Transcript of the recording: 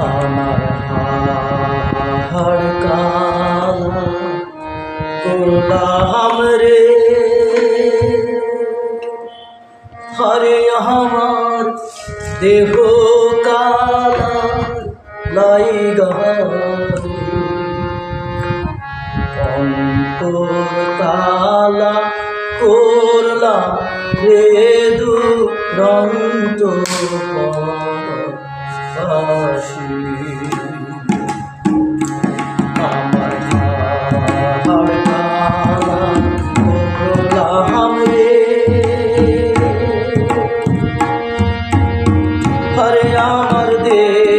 আমার হাড় কালা গোলাম রে হরে আমার দেহ কালা লাই কালা করলা রে দুরন্ত পাশি রে